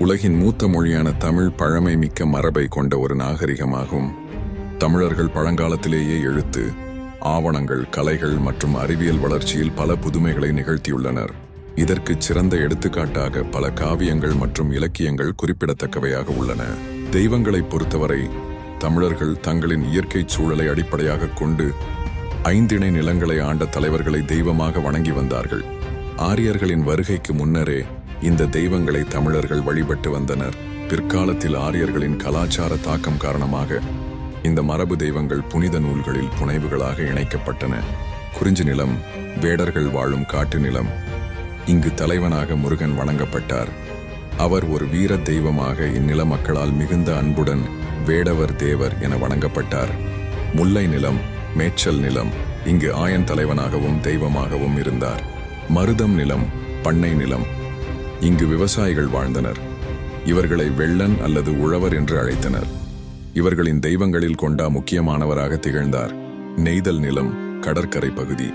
உலகின் மூத்த மொழியான தமிழ் பழமை மிக்க மரபை கொண்ட ஒரு நாகரிகமாகும். தமிழர்கள் பழங்காலத்திலேயே எழுத்து ஆவணங்கள் கலைகள் மற்றும் அறிவியல் வளர்ச்சியில் பல புதுமைகளை நிகழ்த்தியுள்ளனர். இதற்கு சிறந்த எடுத்துக்காட்டாக பல காவியங்கள் மற்றும் இலக்கியங்கள் குறிப்பிடத்தக்கவையாக உள்ளன. தெய்வங்களை பொறுத்தவரை தமிழர்கள் தங்களின் இயற்கை சூழலை அடிப்படையாக கொண்டு ஐந்திணை நிலங்களை ஆண்ட தலைவர்களை தெய்வமாக வணங்கி வந்தார்கள். ஆரியர்களின் வருகைக்கு முன்னரே இந்த தெய்வங்களை தமிழர்கள் வழிபட்டு வந்தனர். பிற்காலத்தில் ஆரியர்களின் கலாச்சார தாக்கம் காரணமாக இந்த மரபு தெய்வங்கள் புனித நூல்களில் புனைவுகளாக இணைக்கப்பட்டன. குறிஞ்சி நிலம் வேடர்கள் வாழும் காட்டு நிலம் இங்கு தலைவனாக முருகன் வணங்கப்பட்டார். அவர் ஒரு வீர தெய்வமாக இந்நில மக்களால் மிகுந்த அன்புடன் வேடவர் தேவர் என வணங்கப்பட்டார். முல்லை நிலம் மேச்சல் நிலம் இங்கு ஆயன் தலைவனாகவும் தெய்வமாகவும் இருந்தார். மருதம் நிலம் பண்ணை நிலம் இங்கு விவசாயிகள் வாழ்ந்தனர். இவர்களை வெள்ளன் அல்லது உழவர் என்று அழைத்தனர். இவர்களின் தெய்வங்களில் கொண்டா முக்கியமானவராக திகழ்ந்தார். நெய்தல் நிலம் கடற்கரை பகுதி.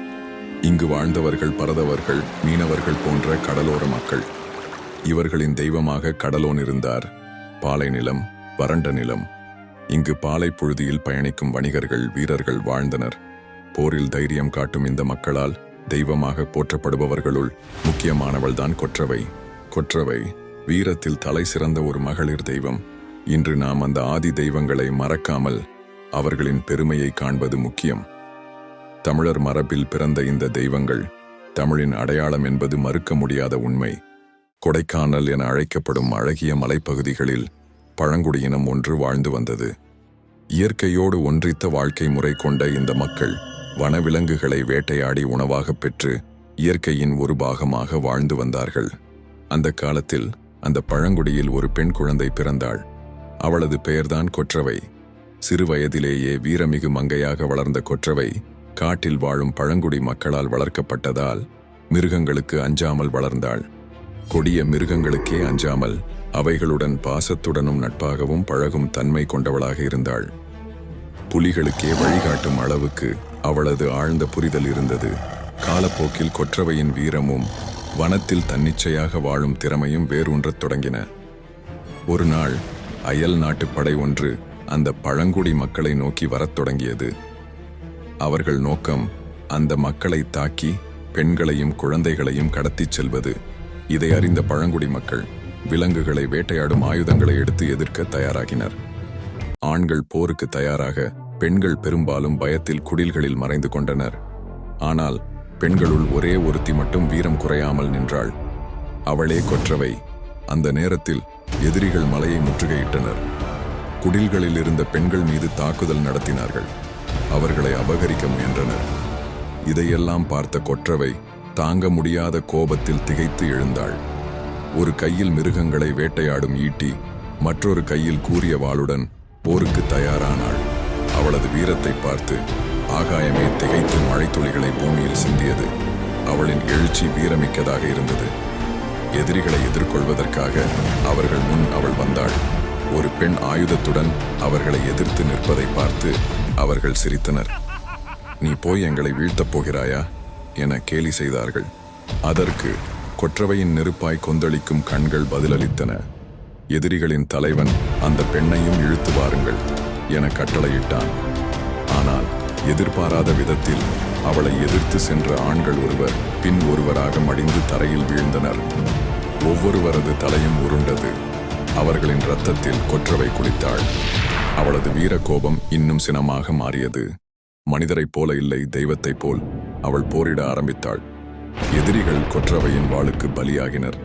இங்கு வாழ்ந்தவர்கள் பரதவர்கள் மீனவர்கள் போன்ற கடலோர மக்கள். இவர்களின் தெய்வமாக கடலோன் இருந்தார். பாலை நிலம் வறண்ட நிலம். இங்கு பாலை புழுதியில் பயணிக்கும் வணிகர்கள் வீரர்கள் வாழ்ந்தனர். போரில் தைரியம் காட்டும் இந்த மக்களால் தெய்வமாக போற்றப்படுபவர்களுள் முக்கியமானவள்தான் கொற்றவை. கொற்றவை. வீரத்தில் தலை சிறந்த ஒரு மகளிர் தெய்வம். இன்று நாம் அந்த ஆதி தெய்வங்களை மறக்காமல் அவர்களின் பெருமையை காண்பது முக்கியம். தமிழர் மரபில் பிறந்த இந்த தெய்வங்கள் தமிழின் அடையாளம் என்பது மறுக்க முடியாத உண்மை. கொடைக்கானல் என அழைக்கப்படும் அழகிய மலைப்பகுதிகளில் பழங்குடியினம் ஒன்று வாழ்ந்து வந்தது. இயற்கையோடு ஒன்றித்த வாழ்க்கை முறை கொண்ட இந்த மக்கள் வனவிலங்குகளை வேட்டையாடி உணவாகப் பெற்று இயற்கையின் ஒரு பாகமாக வாழ்ந்து வந்தார்கள். அந்த காலத்தில் அந்த பழங்குடியில் ஒரு பெண் குழந்தை பிறந்தாள். அவளது பெயர்தான் கொற்றவை. சிறு வயதிலேயே வீரமிகு மங்கையாக வளர்ந்த கொற்றவை காட்டில் வாழும் பழங்குடி மக்களால் வளர்க்கப்பட்டதால் மிருகங்களுக்கு அஞ்சாமல் வளர்ந்தாள். கொடிய மிருகங்களுக்கே அஞ்சாமல் அவைகளுடன் பாசத்துடனும் நட்பாகவும் பழகும் தன்மை கொண்டவளாக இருந்தாள். புலிகளுக்கே வழிகாட்டும் அளவுக்கு அவளது ஆழ்ந்த புரிதல் இருந்தது. காலப்போக்கில் கொற்றவையின் வீரமும் வனத்தில் தன்னிச்சையாக வாழும் திறமையும் வேரூன்றத் தொடங்கின. ஒரு நாள் அயல் நாட்டு படை ஒன்று அந்த பழங்குடி மக்களை நோக்கி வரத் தொடங்கியது. அவர்கள் நோக்கம் அந்த மக்களை தாக்கி பெண்களையும் குழந்தைகளையும் கடத்திச் செல்வது. இதை அறிந்த பழங்குடி மக்கள் விலங்குகளை வேட்டையாடும் ஆயுதங்களை எடுத்து எதிர்க்க தயாராகினர். ஆண்கள் போருக்கு தயாராக பெண்கள் பெரும்பாலும் பயத்தில் குடில்களில் மறைந்து கொண்டனர். ஆனால் பெண்களுள் ஒரே ஒருத்தி மட்டும் வீரம் குறையாமல் நின்றாள். அவளே கொற்றவை. அந்த நேரத்தில் எதிரிகள் மலையை முற்றுகையிட்டனர். குடில்களில் இருந்த பெண்கள் மீது தாக்குதல் நடத்தினார்கள். அவர்களை அபகரிக்க முயன்றனர். இதையெல்லாம் பார்த்த கொற்றவை தாங்க முடியாத கோபத்தில் திகைத்து எழுந்தாள். ஒரு கையில் மிருகங்களை வேட்டையாடும் ஈட்டி மற்றொரு கையில் கூறிய வாளுடன் போருக்கு தயாரானாள். அவளது வீரத்தை பார்த்து ஆகாயமே திகைத்து மழைத்துளிகளை பூமியில் சிந்தியது. அவளின் எழுச்சி வீரமிக்கதாக இருந்தது. எதிரிகளை எதிர்கொள்வதற்காக அவர்கள் முன் அவள் வந்தாள். ஒரு பெண் ஆயுதத்துடன் அவர்களை எதிர்த்து நிற்பதை பார்த்து அவர்கள் சிரித்தனர். நீ போய் எங்களை வீழ்த்தப் போகிறாயா? என கேலி செய்தார்கள். அதற்கு கொற்றவையின் நெருப்பாய் கொந்தளிக்கும் கண்கள் பதிலளித்தன. எதிரிகளின் தலைவன் அந்த பெண்ணையும் இழுத்து வாருங்கள் என கட்டளையிட்டான். ஆனால் எதிர்பாராத விதத்தில் அவளை எதிர்த்து சென்ற ஆண்கள் ஒருவர் பின் ஒருவராக மடிந்து தரையில் வீழ்ந்தனர். ஒவ்வொருவரது தலையும் உருண்டது. அவர்களின் இரத்தத்தில் கொற்றவை குளித்தாள் அவளது வீர கோபம் இன்னும் சினமாக மாறியது. மனிதரைப் போல இல்லை தெய்வத்தைப் போல் அவள் போரிட ஆரம்பித்தாள். எதிரிகள் கொற்றவையின் வாளுக்கு பலியாகினர்.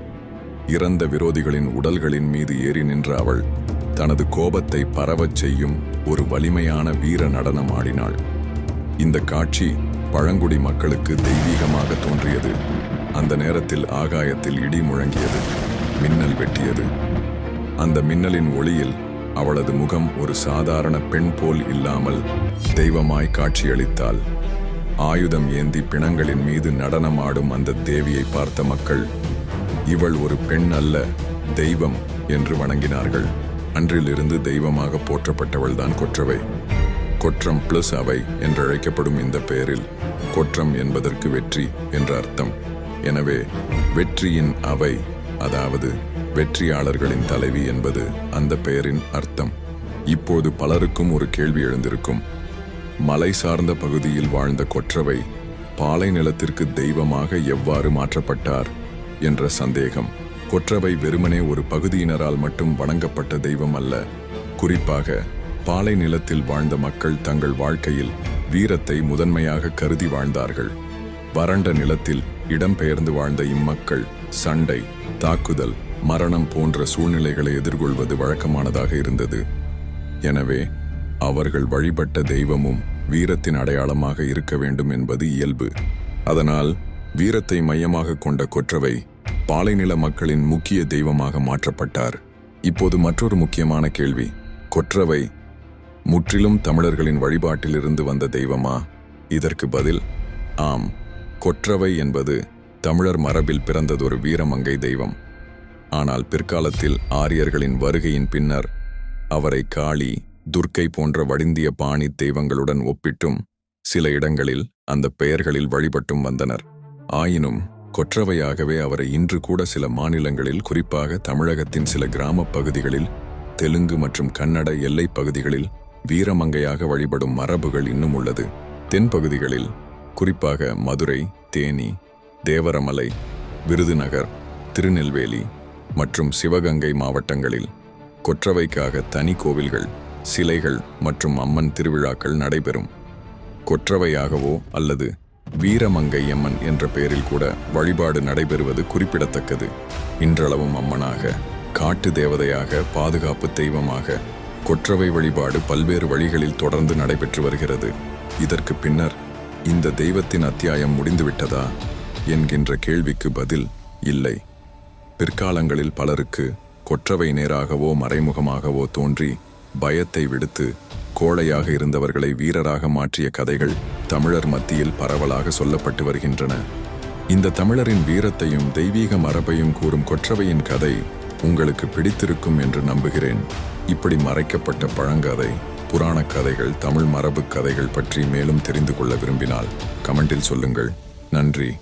இறந்த விரோதிகளின் உடல்களின் மீது ஏறி நின்ற அவள் தனது கோபத்தை பரவச் செய்யும் ஒரு வலிமையான வீர நடனம் ஆடினாள். இந்த காட்சி பழங்குடி மக்களுக்கு தெய்வீகமாக தோன்றியது. அந்த நேரத்தில் ஆகாயத்தில் இடி முழங்கியது மின்னல் வெட்டியது. அந்த மின்னலின் ஒளியில் அவளது முகம் ஒரு சாதாரண பெண் போல் இல்லாமல் தெய்வமாய் காட்சியளித்தாள். ஆயுதம் ஏந்தி பிணங்களின் மீது நடனமாடும் அந்த தேவியை பார்த்த மக்கள் இவள் ஒரு பெண் அல்ல தெய்வம் என்று வணங்கினார்கள். அன்றிலிருந்து தெய்வமாக போற்றப்பட்டவள்தான் கொற்றவை. கொற்றம் பிளஸ் அவை என்றழைக்கப்படும் இந்த பெயரில் கொற்றம் என்பதற்கு வெற்றி என்ற அர்த்தம். எனவே வெற்றியின் அவை அதாவது வெற்றியாளர்களின் தலைவி என்பது அந்த பெயரின் அர்த்தம். இப்போது பலருக்கும் ஒரு கேள்வி எழுந்திருக்கும். மலை சார்ந்த பகுதியில் வாழ்ந்த கொற்றவை பாலை நிலத்திற்கு தெய்வமாக எவ்வாறு மாற்றப்பட்டார் என்ற சந்தேகம். கொற்றவை வெறுமனே ஒரு பகுதியினரால் மட்டும் வணங்கப்பட்ட தெய்வம் அல்ல. குறிப்பாக பாலை நிலத்தில் வாழ்ந்த மக்கள் தங்கள் வாழ்க்கையில் வீரத்தை முதன்மையாக கருதி வாழ்ந்தார்கள். வறண்ட நிலத்தில் இடம்பெயர்ந்து வாழ்ந்த இம்மக்கள் சண்டை தாக்குதல் மரணம் போன்ற சூழ்நிலைகளை எதிர்கொள்வது வழக்கமானதாக இருந்தது. எனவே அவர்கள் வழிபட்ட தெய்வமும் வீரத்தின் அடையாளமாக இருக்க வேண்டும் என்பது இயல்பு. அதனால் வீரத்தை மையமாக கொண்ட கொற்றவை பாலைநில மக்களின் முக்கிய தெய்வமாக மாற்றப்பட்டார். இப்போது மற்றொரு முக்கியமான கேள்வி கொற்றவை முற்றிலும் தமிழர்களின் வழிபாட்டிலிருந்து வந்த தெய்வமா? இதற்கு பதில் ஆம் கொற்றவை என்பது தமிழர் மரபில் பிறந்ததொரு வீரமங்கை தெய்வம். ஆனால் பிற்காலத்தில் ஆரியர்களின் வருகையின் பின்னர் அவரை காளி துர்க்கை போன்ற வடிந்திய பாணி தெய்வங்களுடன் ஒப்பிட்டும் சில இடங்களில் அந்த பெயர்களில் வழிபட்டும் வந்தனர். ஆயினும் கொற்றவையாகவே அவரை இன்று கூட சில மாநிலங்களில் குறிப்பாக தமிழகத்தின் சில கிராமப் பகுதிகளில் தெலுங்கு மற்றும் கன்னட எல்லைப் பகுதிகளில் வீரமங்கையாக வழிபடும் மரபுகள் இன்னும் உள்ளது. தென்பகுதிகளில் குறிப்பாக மதுரை தேனி தேவரமலை விருதுநகர் திருநெல்வேலி மற்றும் சிவகங்கை மாவட்டங்களில் கொற்றவைக்காக தனி கோவில்கள் சிலைகள் மற்றும் அம்மன் திருவிழாக்கள் நடைபெறும். கொற்றவையாகவோ அல்லது வீரமங்கையம்மன் என்ற பெயரில் கூட வழிபாடு நடைபெறுவது குறிப்பிடத்தக்கது. இன்றளவும் அம்மனாக காட்டு தேவதையாக பாதுகாப்பு தெய்வமாக கொற்றவை வழிபாடு பல்வேறு வழிகளில் தொடர்ந்து நடைபெற்று வருகிறது. இதற்கு பின்னர் இந்த தெய்வத்தின் அத்தியாயம் முடிந்துவிட்டதா? என்கின்ற கேள்விக்கு பதில் இல்லை. பிற்காலங்களில் பலருக்கு கொற்றவை நேராகவோ மறைமுகமாகவோ தோன்றி பயத்தை விடுத்து கோழையாக இருந்தவர்களை வீரராக மாற்றிய கதைகள் தமிழர் மத்தியில் பரவலாக சொல்லப்பட்டு வருகின்றன. இந்த தமிழரின் வீரத்தையும் தெய்வீக மரபையும் கூறும் கொற்றவையின் கதை உங்களுக்கு பிடித்திருக்கும் என்று நம்புகிறேன். இப்படி மறைக்கப்பட்ட பழங்கதை புராணக் கதைகள் தமிழ் மரபுக் கதைகள் பற்றி மேலும் தெரிந்து கொள்ள விரும்பினால் கமெண்டில் சொல்லுங்கள். நன்றி.